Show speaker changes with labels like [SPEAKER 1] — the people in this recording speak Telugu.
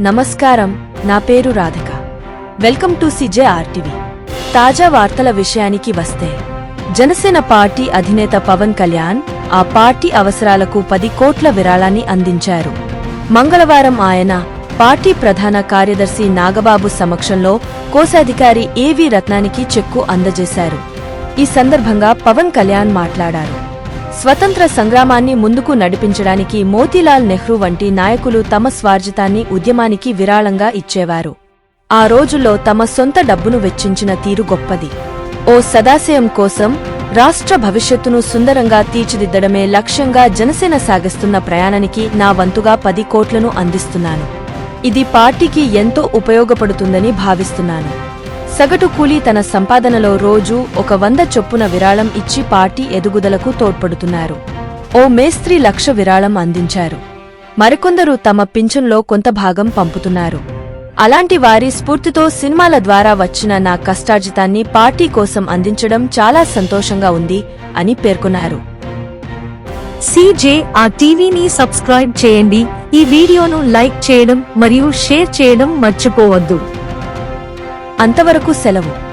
[SPEAKER 1] నమస్కారం నా పేరు Radhika. Welcome to CJ RTV. తాజా వార్తల విషయానికి వస్తే జనసేన పార్టీ అధినేత పవన్ కళ్యాణ్ ఆ పార్టీ అవసరాలకు పది కోట్ల విరాళాన్ని అందించారు. మంగళవారం ఆయన పార్టీ ప్రధాన కార్యదర్శి నాగబాబు సమక్షంలో కోశాధికారి ఏవి రత్నానికి చెక్కు అందజేశారు. ఈ సందర్భంగా పవన్ కళ్యాణ్ మాట్లాడారు. స్వతంత్ర సంగ్రామాన్ని ముందుకు నడిపించడానికి మోతీలాల్ నెహ్రూ వంటి నాయకులు తమ స్వార్జితాన్ని ఉద్యమానికి విరాళంగా ఇచ్చేవారు. ఆ రోజుల్లో తమ సొంత డబ్బును వెచ్చించిన తీరు గొప్పది. ఓ సదాశయం కోసం రాష్ట్ర భవిష్యత్తును సుందరంగా తీర్చిదిద్దడమే లక్ష్యంగా జనసేన సాగిస్తున్న ప్రయాణానికి నా వంతుగా పది కోట్లను అందిస్తున్నాను. ఇది పార్టీకి ఎంతో ఉపయోగపడుతుందని భావిస్తున్నాను. సగటు కూలీ తన సంపాదనలో రోజూ ఒక వంద చొప్పున విరాళం ఇచ్చి పార్టీ ఎదుగుదలకు తోడ్పడుతున్నారు. ఓ మేస్త్రి లక్ష విరాళం అందించారు. మరికొందరు తమ పింఛన్లో కొంత భాగం పంపుతున్నారు. అలాంటి వారి స్ఫూర్తితో సినిమాల ద్వారా వచ్చిన నా కష్టార్జితాన్ని పార్టీ కోసం అందించడం చాలా సంతోషంగా ఉంది అని పేర్కొన్నారు.
[SPEAKER 2] సీజే ఆ టీవీని సబ్స్క్రైబ్ చేయండి. ఈ వీడియోను లైక్ చేయడం మరియు షేర్ చేయడం మర్చిపోవద్దు.
[SPEAKER 1] అంతవరకు సెలవు.